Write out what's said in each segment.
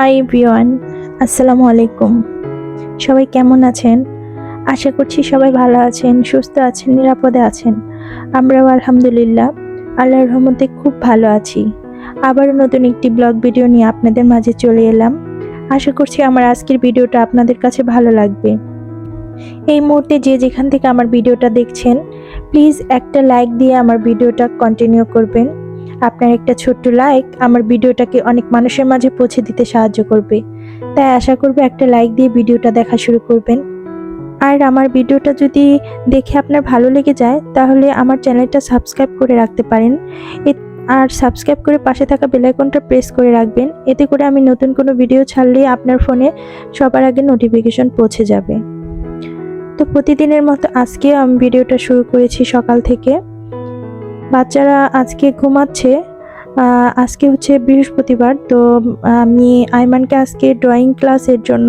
Hi everyone, আসসালামু আলাইকুম। সবাই কেমন আছেন? আশা করছি সবাই ভালো আছেন, সুস্থ আছেন, নিরাপদে আছেন। আমরাও আলহামদুলিল্লাহ, আল্লাহর রহমতে খুব ভালো আছি। আবারও নতুন একটি ব্লগ ভিডিও নিয়ে আপনাদের মাঝে চলে এলাম। আশা করছি আমার আজকের ভিডিওটা আপনাদের কাছে ভালো লাগবে। এই মুহূর্তে যে যেখান থেকে আমার ভিডিওটা দেখছেন, প্লিজ একটা লাইক দিয়ে আমার ভিডিওটা কন্টিনিউ করবেন। আপনার একটা ছোট্ট লাইক আমার ভিডিওটাকে অনেক মানুষের মাঝে পৌঁছে দিতে সাহায্য করবে। তাই আশা করব একটা লাইক দিয়ে ভিডিওটা দেখা শুরু করবেন। আর আমার ভিডিওটা যদি দেখে আপনার ভালো লেগে যায়, তাহলে আমার চ্যানেলটা সাবস্ক্রাইব করে রাখতে পারেন। আর সাবস্ক্রাইব করে পাশে থাকা বেলাইকনটা প্রেস করে রাখবেন। এতে করে আমি নতুন কোনো ভিডিও ছাড়লে আপনার ফোনে সবার আগে নোটিফিকেশন পৌঁছে যাবে। তো প্রতিদিনের মতো আজকে আমি ভিডিওটা শুরু করেছি সকাল থেকে। বাচ্চারা আজকে ঘুমাচ্ছে আজকে হচ্ছে বৃহস্পতিবার, তো আমি আইমানকে আজকে ড্রয়িং ক্লাসের জন্য,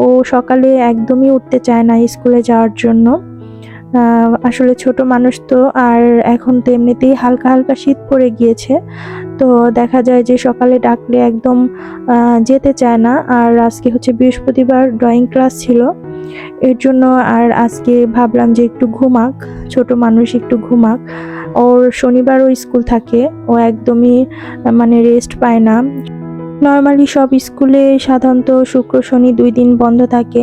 ও সকালে একদমই উঠতে চায় না স্কুলে যাওয়ার জন্য। আসলে ছোট মানুষ তো, আর এখন তো এমনিতেই হালকা হালকা শীত পড়ে গিয়েছে, তো দেখা যায় যে সকালে ডাকলে একদম যেতে চায় না, আর আজকে হচ্ছে বৃহস্পতিবার ড্রয়িং ক্লাস ছিল। এর জন্য আর আজকে ভাবলাম যে একটু ঘুমাক, ছোট মানুষ একটু ঘুমাক। ওর শনিবারও স্কুল থাকে। ও একদমই মানে রেস্ট পায় না। নর্মালি সব স্কুলে সাধারণত শুক্র, শনি দুই দিন বন্ধ থাকে।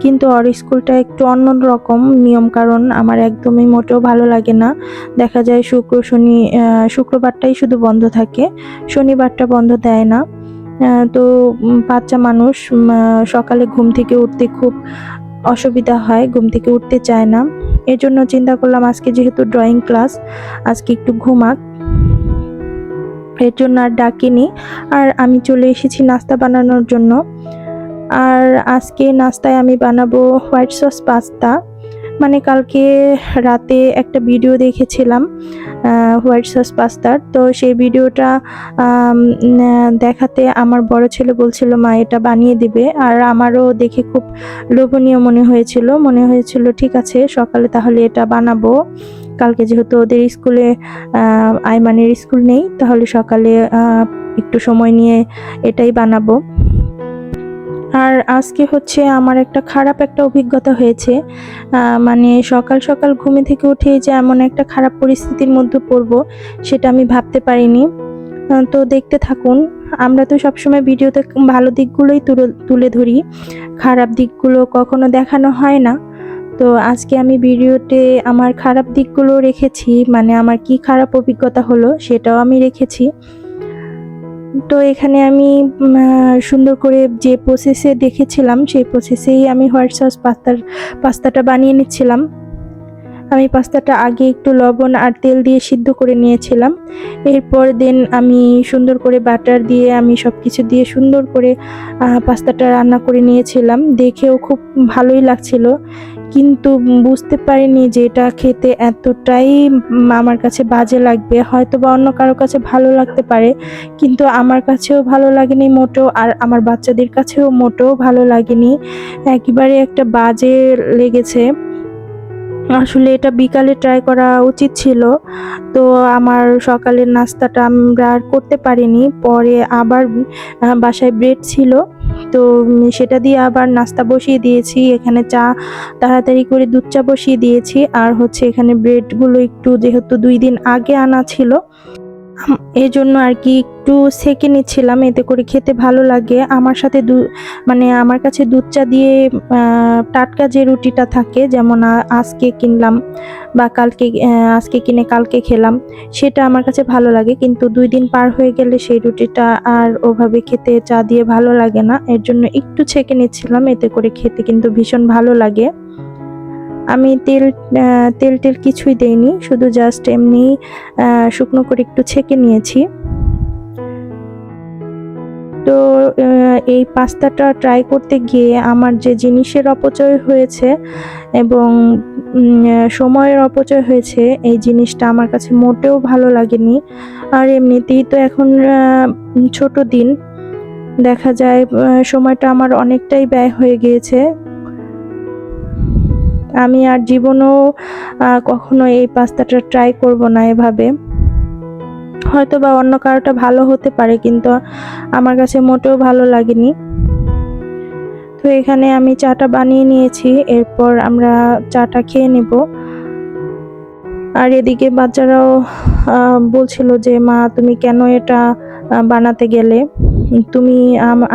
কিন্তু ওর স্কুলটা একটু অন্য রকম নিয়ম কারণ আমার একদমই মোটেও ভালো লাগে না। দেখা যায় শুক্র, শনি শুক্রবারটাই শুধু বন্ধ থাকে। শনিবারটা বন্ধ দেয় না। তো বাচ্চা মানুষ সকালে ঘুম থেকে উঠতে খুব অসুবিধা হয়, ঘুম থেকে উঠতে চায় না। এর জন্য চিন্তা করলাম আজকে যেহেতু ড্রয়িং ক্লাস আজকে একটু ঘুমাক। এর জন্য আর ডাকিনি। আর আমি চলে এসেছি নাস্তা বানানোর জন্য। আর আজকে নাস্তায় আমি বানাবো হোয়াইট সস পাস্তা। মানে কালকে রাতে একটা ভিডিও দেখেছিলাম হোয়াইট সস পাস্তার। তো সেই ভিডিওটা দেখাতে আমার বড় ছেলে বলছিল, মা, এটা বানিয়ে দিবে। আর আমারও দেখে খুব লোভনীয় মনে হয়েছিল। মনে হয়েছিল, ঠিক আছে, সকালে তাহলে এটা বানাবো। কালকে যেহেতু ওদের স্কুলে আইমানের স্কুল নেই, তাহলে সকালে একটু সময় নিয়ে এটাই বানাবো। আর আজকে হচ্ছে আমার একটা খারাপ একটা অভিজ্ঞতা হয়েছে। মানে সকাল সকাল ঘুমে থেকে উঠে যে এমন একটা খারাপ পরিস্থিতির মধ্যে পড়ব, সেটা আমি ভাবতে পারিনি। তো দেখতে থাকুন, আমরা তো সবসময় ভিডিওতে ভালো দিকগুলোই তুলে তুলে ধরি। খারাপ দিকগুলো কখনো দেখানো হয় না। তো আজকে আমি ভিডিওতে আমার খারাপ দিকগুলো রেখেছি মানে আমার কি খারাপ অভিজ্ঞতা হলো সেটাও আমি রেখেছি। তো এখানে আমি সুন্দর করে যে প্রসেসে দেখেছিলাম, সেই প্রসেসেই আমি হোয়াইট সস পাস্তার, পাস্তাটা বানিয়ে নিচ্ছিলাম। আমি পাস্তাটা আগে একটু লবণ আর তেল দিয়ে সিদ্ধ করে নিয়েছিলাম। এরপর দেন আমি সুন্দর করে বাটার দিয়ে আমি সব কিছু দিয়ে সুন্দর করে পাস্তাটা রান্না করে নিয়েছিলাম। দেখেও খুব ভালোই লাগছিল। কিন্তু বুঝতে পারিনি যে এটা খেতে এতটাই আমার কাছে বাজে লাগবে। হয়তো বা অন্য কারও কাছে ভালো লাগতে পারে, কিন্তু আমার কাছেও ভালো লাগেনি মোটেও, আর আমার বাচ্চাদের কাছেও মোটেও ভালো লাগেনি। একেবারে একটা বাজে লেগেছে। আসলে এটা বিকালে ট্রাই করা উচিত ছিল। তো আমার সকালের নাস্তাটা আমরা আর করতে পারিনি। পরে আবার বাসায় ব্রেড ছিল। তো সেটা দিয়ে আবার নাস্তা বসিয়ে দিয়েছি। এখানে চা তাড়াতাড়ি করে দুধ চা বসিয়ে দিয়েছি। আর হচ্ছে এখানে ব্রেডগুলো একটু যেহেতু দুই দিন আগে আনা ছিল এই জন্য আর কি একটু সেকে নিচ্ছিলাম, এতে করে খেতে ভালো লাগে। আমার সাথে দু মানে আমার কাছে দুধ চা দিয়ে টাটকা যে রুটিটা থাকে, যেমন আজকে কিনলাম বা কালকে আজকে কিনে কালকে খেলাম, সেটা আমার কাছে ভালো লাগে। কিন্তু দুই দিন পার হয়ে গেলে সেই রুটিটা আর ওভাবে খেতে চা দিয়ে ভালো লাগে না। এর জন্য একটু ছেঁকে নিচ্ছিলাম, এতে করে খেতে কিন্তু ভীষণ ভালো লাগে। আমি তেল তেল টেল কিছুই দেইনি, শুধু জাস্ট এমনি শুকনো করে একটু ছেঁকে নিয়েছি। তো এই পাস্তাটা ট্রাই করতে গিয়ে আমার যে জিনিসের অপচয় হয়েছে এবং সময়ের অপচয় হয়েছে, এই জিনিসটা আমার কাছে মোটেও ভালো লাগেনি। আর এমনিতেই তো এখন ছোট দিন, দেখা যায় সময়টা আমার অনেকটাই ব্যয় হয়ে গিয়েছে। আমি আর জীবনেও কখনো এই পাস্তাটা ট্রাই করব না এভাবে। হয়তো বা অন্য কারোটা ভালো হতে পারে, কিন্তু আমার কাছে মোটেও ভালো লাগেনি। তো এখানে আমি চাটা বানিয়ে নিয়েছি, এরপর আমরা চাটা খেয়ে নেব। আর এদিকে বাচ্চারাও বলছিল যে, মা, তুমি কেন এটা বানাতে গেলে? তুমি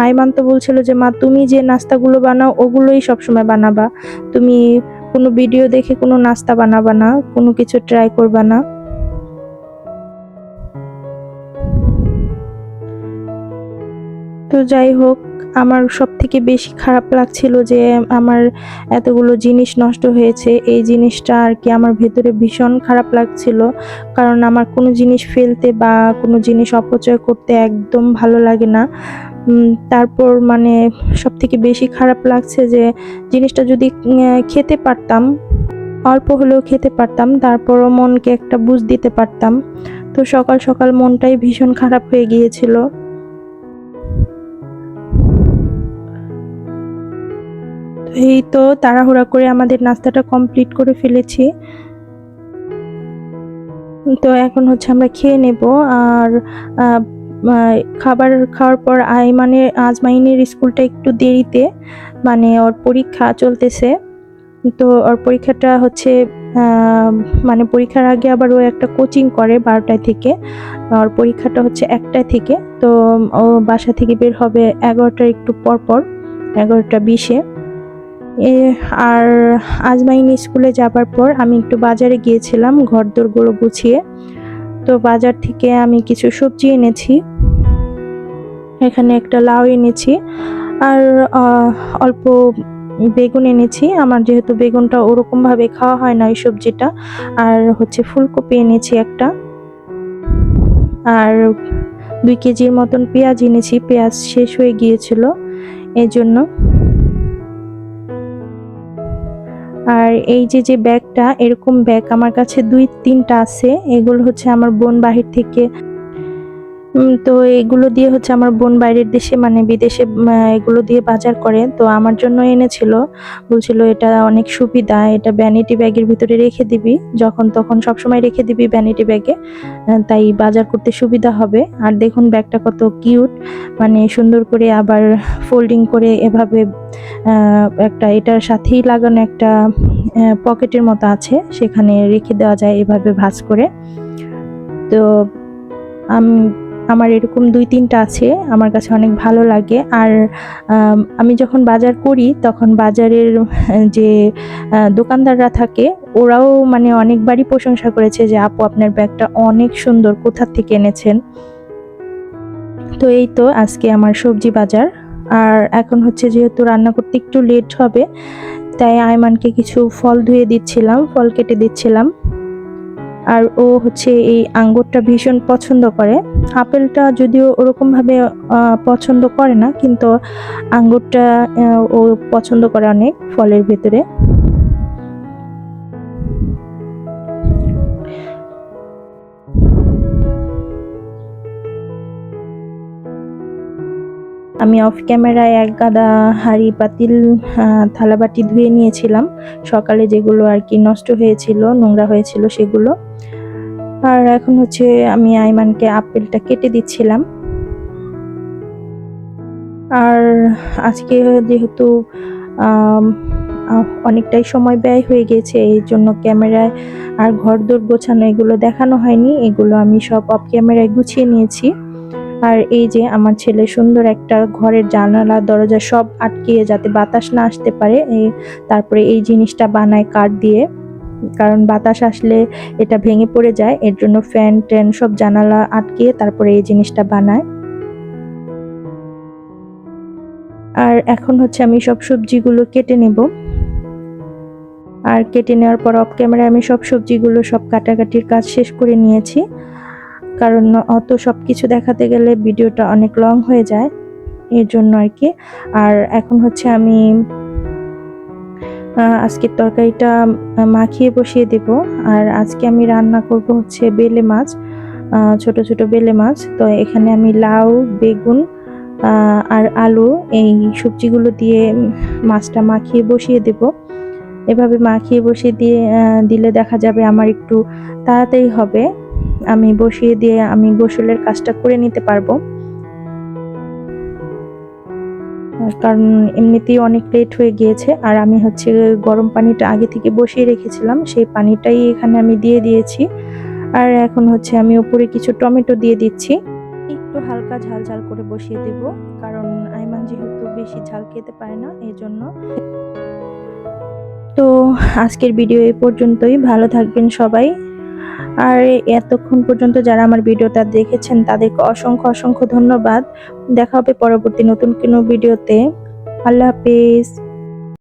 আইমান তো বলছিল যে, মা, তুমি যে নাস্তাগুলো বানাও, ওগুলোই সবসময় বানাবা। তুমি কোনো ভিডিও দেখে কোনো নাস্তা বানাবা না, কোনো কিছু ট্রাই করবা না। তো যাই হোক আমার সব থেকে বেশি খারাপ লাগছিল যে আমার এতগুলো জিনিস নষ্ট হয়েছে। এই জিনিসটা আর কি আমার ভেতরে ভীষণ খারাপ লাগছিল। কারণ আমার কোনো জিনিস ফেলতে বা কোনো জিনিস অপচয় করতে একদম ভালো লাগে না। তারপর মানে সব থেকে বেশি খারাপ লাগছে যে জিনিসটা যদি খেতে পারতাম, অল্প হলেও খেতে পারতাম, তারপরও মনকে একটা বুঝ দিতে পারতাম। তো সকাল সকাল মনটাই ভীষণ খারাপ হয়ে গিয়েছিল। এই তো তাড়াহুড়া করে আমাদের নাস্তাটা কমপ্লিট করে ফেলেছি। তো এখন হচ্ছে আমরা খেয়ে নেব আর খাবার খাওয়ার পর আইমানের আজমাইনের স্কুলটা একটু দেরিতে মানে ওর পরীক্ষা চলতেছে। তো ওর পরীক্ষাটা হচ্ছে মানে পরীক্ষার আগে আবার ও একটা কোচিং করে বারোটায় থেকে। ওর পরীক্ষাটা হচ্ছে একটায় থেকে। তো ও বাসা থেকে বের হবে এগারোটার একটু পর পর, এগারোটা বিশে। আর আজমাইন স্কুলে যাবার পর আমি একটু বাজারে গিয়েছিলাম ঘর দোরগুলো গুছিয়ে। তো বাজার থেকে আমি কিছু সবজি এনেছি। এখানে একটা লাউ এনেছি, আর অল্প বেগুন এনেছি। আমার যেহেতু বেগুনটা ওরকমভাবে খাওয়া হয় না ওই সবজিটা, আর হচ্ছে ফুলকপি এনেছি একটা। আর দুই কেজির মতন পেঁয়াজ এনেছি, পেঁয়াজ শেষ হয়ে গিয়েছিল এই জন্য আর এই যে যে ব্যাগটা, এরকম ব্যাগ আমার কাছে দুই তিনটা আছে। এগুলো হচ্ছে আমার বোন বাহির থেকে তো এগুলো দিয়ে হচ্ছে আমার বোন বাইরের দেশে মানে বিদেশে এগুলো দিয়ে বাজার করে। তো আমার জন্য এনেছিল। বলছিল, এটা অনেক সুবিধা, এটা ভ্যানিটি ব্যাগের ভিতরে রেখে দিবি। যখন তখন সবসময় রেখে দিবি ভ্যানিটি ব্যাগে তাই বাজার করতে সুবিধা হবে। আর দেখুন ব্যাগটা কত কিউট মানে সুন্দর করে আবার ফোল্ডিং করে এভাবে একটা এটার সাথেই লাগানো একটা পকেটের মতো আছে। সেখানে রেখে দেওয়া যায় এভাবে ভাঁজ করে। তো আমি আমার এরকম দুই তিনটা আছে, আমার কাছে অনেক ভালো লাগে। আর, আমি যখন বাজার করি, তখন বাজারের যে দোকানদাররা থাকে, ওরাও মানে অনেকবারই প্রশংসা করেছে যে, আপু, আপনার ব্যাগটা অনেক সুন্দর, কোথা থেকে এনেছেন? তো এই তো আজকে আমার সবজি বাজার। আর এখন হচ্ছে যেহেতু রান্না করতে একটু লেট হবে, তাই আয়মানকে কিছু ফল ধুয়ে দিচ্ছিলাম, ফল কেটে দিচ্ছিলাম। আর ও হচ্ছে এই আঙ্গুরটা ভীষণ পছন্দ করে। আপেলটা যদিও ওরকমভাবে পছন্দ করে না, কিন্তু আঙ্গুরটা ও পছন্দ করে অনেক ফলের ভেতরে। আমি অফ ক্যামেরায় এক গাদা হাঁড়ি পাতিল থালাবাটি ধুয়ে নিয়েছিলাম। সকালে যেগুলো আর কি নষ্ট হয়েছিল, নোংরা হয়েছিল সেগুলো আর এখন হচ্ছে আমি আইমানকে আপেলটা কেটে দিচ্ছিলাম। আর আজকে যেহেতু অনেকটাই সময় ব্যয় হয়ে গেছে এই জন্য ক্যামেরায় আর ঘর দোর গোছানো এগুলো দেখানো হয়নি, এগুলো আমি সব অফ ক্যামেরায় গুছিয়ে নিয়েছি। আর এই যে আমার ছেলে সুন্দর একটা ঘরের জানালা, দরজা সব আটকিয়ে যাতে বাতাস না আসতে পারে তারপরে এই জিনিসটা বানায় কাঠ দিয়ে। কারণ বাতাস আসলে এটা ভেঙে পড়ে যায়, এর জন্য ফ্যান, ট্যান সব জানালা আটকিয়ে তারপরে এই জিনিসটা বানায়। আর এখন হচ্ছে আমি সব সবজিগুলো কেটে নেব। আর কেটে নেওয়ার পর অফ ক্যামেরায় আমি সব সবজিগুলো সব কাটাকাটির কাজ শেষ করে নিয়েছি। কারণ অত সব কিছু দেখাতে গেলে ভিডিওটা অনেক লং হয়ে যায়, এর জন্য আর কি। আর এখন হচ্ছে আমি আজকের তরকারিটা মাখিয়ে বসিয়ে দেব। আর আজকে আমি রান্না করব হচ্ছে বেলে মাছ ছোট ছোট বেলে মাছ। তো এখানে আমি লাউ, বেগুন আর আলু এই সবজিগুলো দিয়ে মাছটা মাখিয়ে বসিয়ে দেব। এভাবে মাখিয়ে বসিয়ে দিয়ে দিলে দেখা যাবে আমার একটু তাড়াতাড়ি হবে। আমি বসিয়ে দিয়ে আমি গোসলের কাজটা করে নিতে পারব। কারণ এমনিতেই অনেক লেট হয়ে গিয়েছে। আর আমি হচ্ছে গরম পানিটা আগে থেকে বসিয়ে রেখেছিলাম, সেই পানিটাই এখানে আমি দিয়ে দিয়েছি। আর এখন হচ্ছে আমি ওপরে কিছু টমেটো দিয়ে দিচ্ছি। একটু হালকা ঝাল ঝাল করে বসিয়ে দেব, কারণ আইমান যেহেতু বেশি ঝাল খেতে পারে না এই জন্য তো আজকের ভিডিও এই পর্যন্তই, ভালো থাকবেন সবাই। আর এতক্ষণ পর্যন্ত যারা আমার ভিডিওটা দেখেছেন, তাদেরকে অসংখ্য অসংখ্য ধন্যবাদ। দেখা হবে পরবর্তী নতুন কোনো ভিডিওতে। আল্লাহ হাফিজ।